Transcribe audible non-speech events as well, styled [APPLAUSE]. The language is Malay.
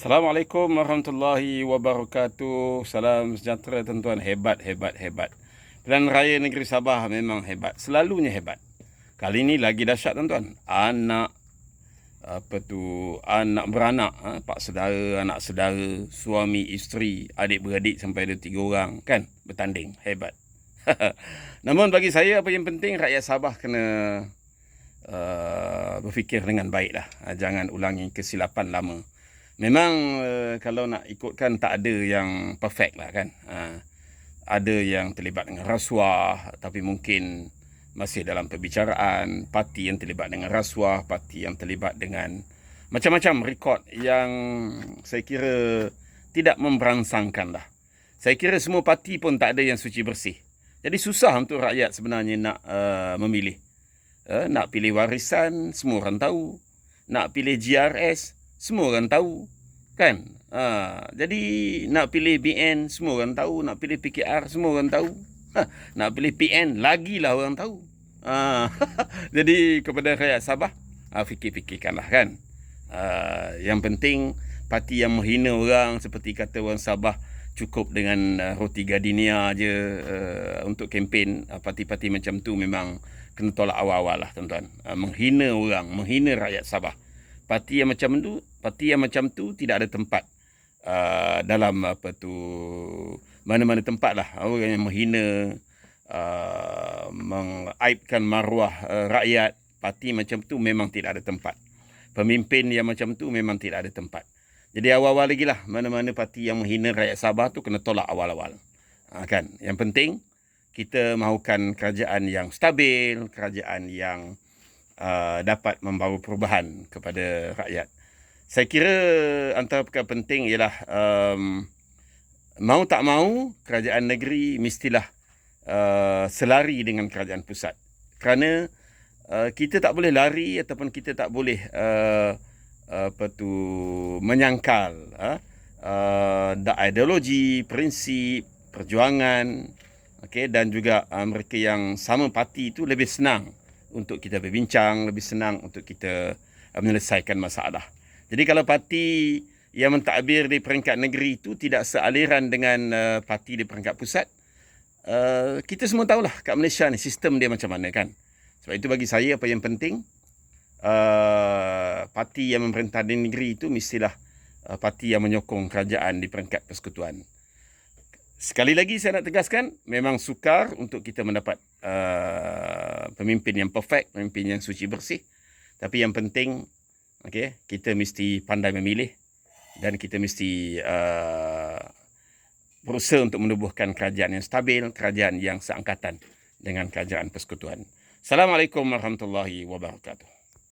Assalamualaikum warahmatullahi wabarakatuh. Salam sejahtera tuan-tuan. Hebat, hebat, hebat. Pilihan Raya Negeri Sabah memang hebat. Selalunya hebat. Kali ini lagi dahsyat tuan-tuan. Anak apa tu anak beranak ha? pak saudara anak saudara suami isteri adik beradik sampai ada tiga orang kan bertanding hebat [LAUGHS] namun bagi saya apa yang penting rakyat Sabah kena uh, berfikir dengan baik lah jangan ulangi kesilapan lama memang uh, kalau nak ikutkan tak ada yang perfect lah kan. Uh, ada yang terlibat dengan rasuah tapi mungkin masih dalam perbicaraan parti yang terlibat dengan rasuah, parti yang terlibat dengan macam-macam rekod yang saya kira tidak memberangsangkan lah. Saya kira semua parti pun tak ada yang suci bersih. Jadi susah untuk rakyat sebenarnya nak uh, memilih. Uh, nak pilih warisan, semua orang tahu. Nak pilih GRS, semua orang tahu kan? Ha, jadi nak pilih BN semua orang tahu. Nak pilih PKR semua orang tahu. Ha, nak pilih PN lagilah orang tahu. Ha, [LAUGHS] jadi kepada rakyat Sabah ha, fikir-fikirkanlah kan? Ha, yang penting parti yang menghina orang seperti kata orang Sabah cukup dengan uh, roti gardenia aje uh, untuk kempen uh, parti-parti macam tu memang kena tolak awal-awal lah tuan-tuan. Uh, menghina orang menghina rakyat Sabah parti yang macam tu parti yang macam tu tidak ada tempat uh, dalam apa tu mana-mana tempat lah. Orang yang menghina uh, mengaibkan maruah uh, rakyat parti macam tu memang tidak ada tempat. Pemimpin yang macam tu memang tidak ada tempat. Jadi awal-awal lagi lah mana-mana parti yang menghina rakyat Sabah tu kena tolak awal-awal. Uh, kan? Yang penting kita mahukan kerajaan yang stabil kerajaan yang Uh, dapat membawa perubahan kepada rakyat. Saya kira antara perkara penting ialah um, mau tak mau kerajaan negeri mestilah uh, selari dengan kerajaan pusat. Kerana uh, kita tak boleh lari ataupun kita tak boleh uh, apa tu menyangkal uh, uh, ideologi, prinsip, perjuangan okay, dan juga uh, mereka yang sama parti itu lebih senang untuk kita berbincang, lebih senang untuk kita uh, menyelesaikan masalah. Jadi kalau parti yang mentadbir di peringkat negeri itu tidak sealiran dengan uh, parti di peringkat pusat, uh, kita semua tahulah kat Malaysia ni sistem dia macam mana kan. Sebab itu bagi saya apa yang penting, uh, parti yang memerintah di negeri itu mestilah uh, parti yang menyokong kerajaan di peringkat persekutuan. Sekali lagi saya nak tegaskan, memang sukar untuk kita mendapat uh, pemimpin yang perfect, pemimpin yang suci bersih. Tapi yang penting, okay, kita mesti pandai memilih dan kita mesti uh, berusaha untuk menubuhkan kerajaan yang stabil, kerajaan yang seangkatan dengan kerajaan persekutuan. Assalamualaikum warahmatullahi wabarakatuh.